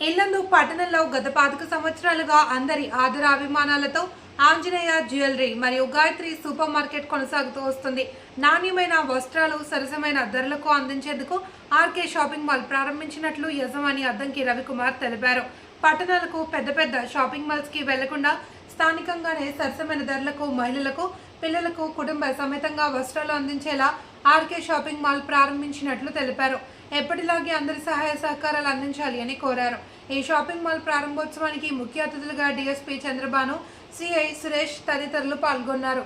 ఇల్లందు పట్టణంలో గత పాతిక సంవత్సరాలుగా అందరి ఆదర అభిమానాలతో ఆంజనేయ జ్యువెలరీ మరియు గాయత్రి సూపర్ మార్కెట్ కొనసాగుతూ వస్తుంది. నాణ్యమైన వస్త్రాలు సరసమైన ధరలకు అందించేందుకు ఆర్కే షాపింగ్ మాల్ ప్రారంభించినట్లు యజమాని అద్దంకి రవికుమార్ తెలిపారు. పట్టణాలకు పెద్ద పెద్ద షాపింగ్ మాల్స్కి వెళ్ళకుండా స్థానికంగానే సరసమైన ధరలకు మహిళలకు పిల్లలకు కుటుంబ సమేతంగా వస్త్రాలు అందించేలా ఆర్కే షాపింగ్ మాల్ ప్రారంభించినట్లు తెలిపారు. ఎప్పటిలాగే అందరి సహాయ సహకారాలు అందించాలి అని కోరారు. ఈ షాపింగ్ మాల్ ప్రారంభోత్సవానికి ముఖ్య అతిథులుగా డిఎస్పీ చంద్రబాను సిఐ సురేష్ తదితరులు పాల్గొన్నారు.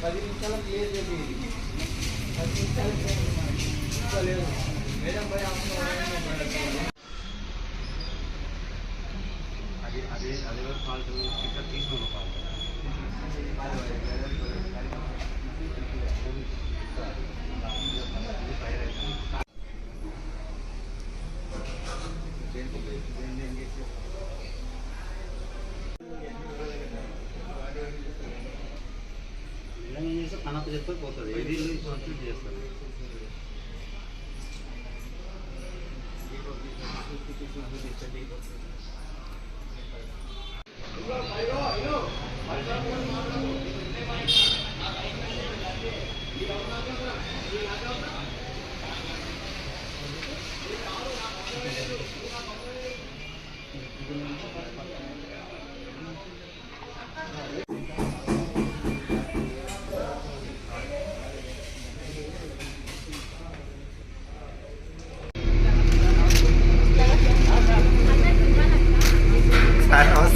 పది నిమిషాలు క్లియర్ చేయండి పది నిమిషాలు ఇంకా లేదు మేడం పోయి అదే అదే అదే ఫాల్ట్ ఇక్కడ తీసుకున్న ఫాల్ట్ చేస్తే పోతుంది ఇది కంప్లీట్ Thank you.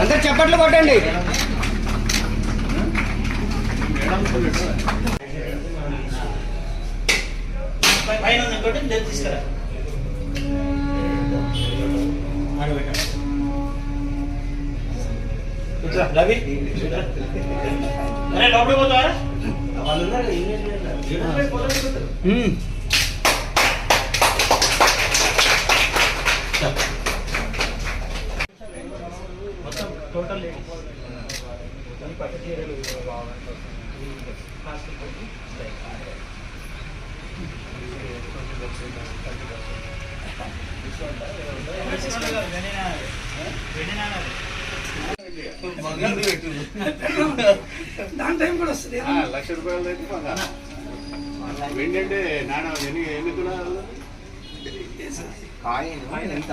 అందరు చప్పట్లు కొట్టండి. పైన తీసుకురా. రవి అరే లోపలికి పోతావా మ్మ్. మొత్తం టోటల్ పట్టు చీరలు దాని టైం కూడా వస్తుంది. లక్ష రూపాయలు అయితే బంగారం వెండి అంటే నాణ్యం ఎన్ని ఎన్ని తులాలు? కాయిన్ ఎంత?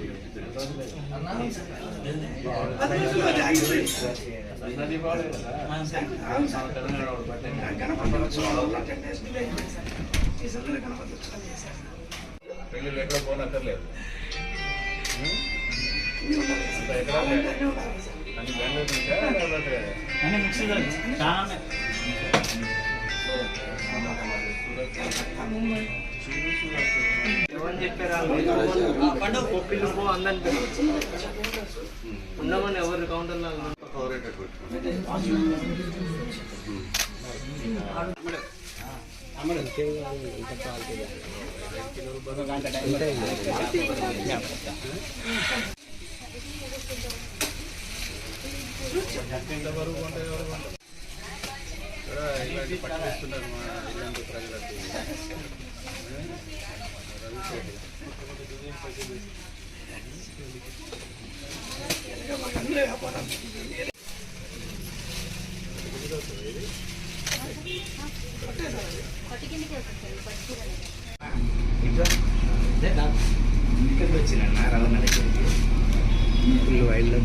పెళ్ళిళ్ళు ఎక్కడ పోనక్కర్లేదు లేకపోతే చాలా ఉన్నామని ఎవరు కౌంటర్ ఇలాంటి పట్టిస్తున్నారు మా ఇలాంటి ప్రజలకు. ఇక్కడికి వచ్చిన రవణ దగ్గరికి ఫుల్ వైల్డ్లో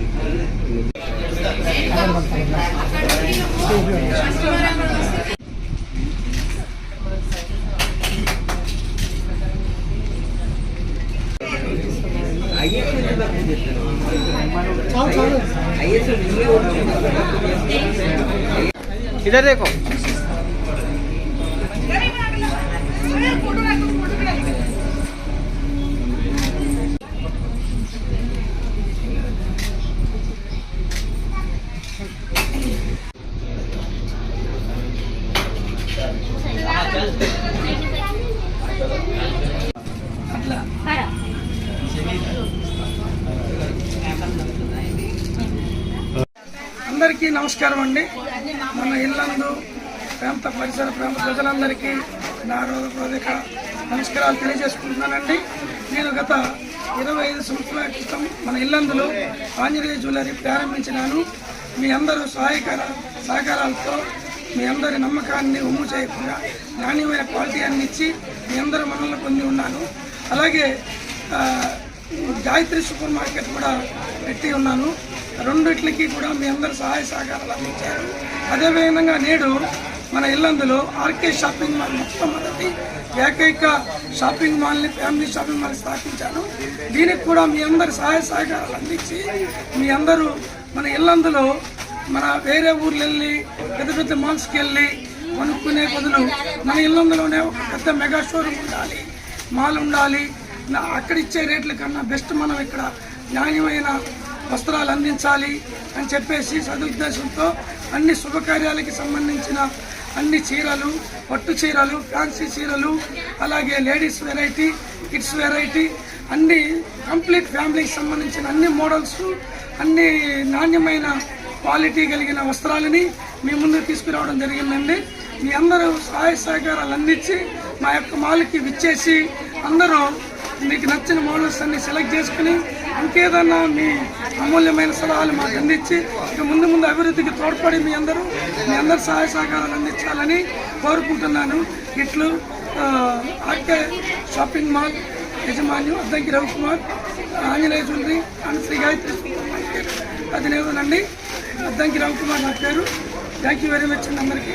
इधर देखो। అందరికీ నమస్కారం అండి. మన ఇల్లందు ప్రాంత పరిసర ప్రాంత ప్రజలందరికీ నా హృదయపూర్వక నమస్కారాలు తెలియజేసుకుంటున్నానండి. నేను గత ఇరవై ఐదు సంవత్సరాల క్రితం మన ఇల్లందులో ఆంజనేయ జ్యువెలరీ ప్రారంభించినాను. మీ అందరూ సహాయకర సహకారాలతో మీ అందరి నమ్మకాన్ని ఉమ్ము చేయకుండా నాణ్యమైన క్వాలిటీ అన్ని ఇచ్చి మీ అందరూ మనల్ని పొంది ఉన్నాను. అలాగే గాయత్రి సూపర్ మార్కెట్ కూడా పెట్టి ఉన్నాను. రెండిట్లకి కూడా మీ అందరు సహాయ సహకారాలు అందించారు. అదేవిధంగా నేడు మన ఇల్లందులో ఆర్కే షాపింగ్ మాల్ మొట్టమొదటి ఏకైక షాపింగ్ మాల్ని ఫ్యామిలీ షాపింగ్ మాల్ స్థాపించాను దీనికి కూడా మీ అందరి సహాయ సహకారాలు అందించి మీ అందరూ మన ఇల్లందులో మన వేరే ఊర్లు వెళ్ళి పెద్ద పెద్ద మాల్స్కి వెళ్ళి కొనుక్కునే బదులు మన ఇల్లందులోనే ఒక పెద్ద మెగా షోరూమ్ ఉండాలి మాల్ ఉండాలి. నా- అక్కడ ఇచ్చే రేట్ల కన్నా బెస్ట్ మనం ఇక్కడ న్యాయమైన వస్త్రాలు అందించాలి అని చెప్పేసి సదుద్దేశంతో అన్ని శుభకార్యాలకి సంబంధించిన అన్ని చీరలు పట్టు చీరలు ఫ్యాన్సీ చీరలు అలాగే లేడీస్ వెరైటీ కిడ్స్ వెరైటీ అన్ని కంప్లీట్ ఫ్యామిలీకి సంబంధించిన అన్ని మోడల్స్ అన్ని నాణ్యమైన క్వాలిటీ కలిగిన వస్త్రాలని మీ ముందు తీసుకురావడం జరిగిందండి. మీ అందరూ సహాయ సహకారాలు అందించి మా యొక్క మాల్కి విచ్చేసి అందరూ మీకు నచ్చిన మోడల్స్ అన్ని సెలెక్ట్ చేసుకుని ఇంకేదన్నా మీ అమూల్యమైన సలహాలు మాకు అందించి ఇక ముందు ముందు అభివృద్ధికి తోడ్పడి మీ అందరూ మీ అందరు సహాయ సహకారాలు అందించాలని కోరుకుంటున్నాను. ఇట్లు ఆర్కే షాపింగ్ మాల్ యజమాన్యం అద్దంకి రవికుమార్ ఆంజనేయ జ్యువెలరీ అండ్ శ్రీ గాయత్రి అది మార్కెట్ అధినేతనండి అద్దంకి రవికుమార్ నా పేరు. థ్యాంక్ యూ వెరీ మచ్ అండి అందరికీ.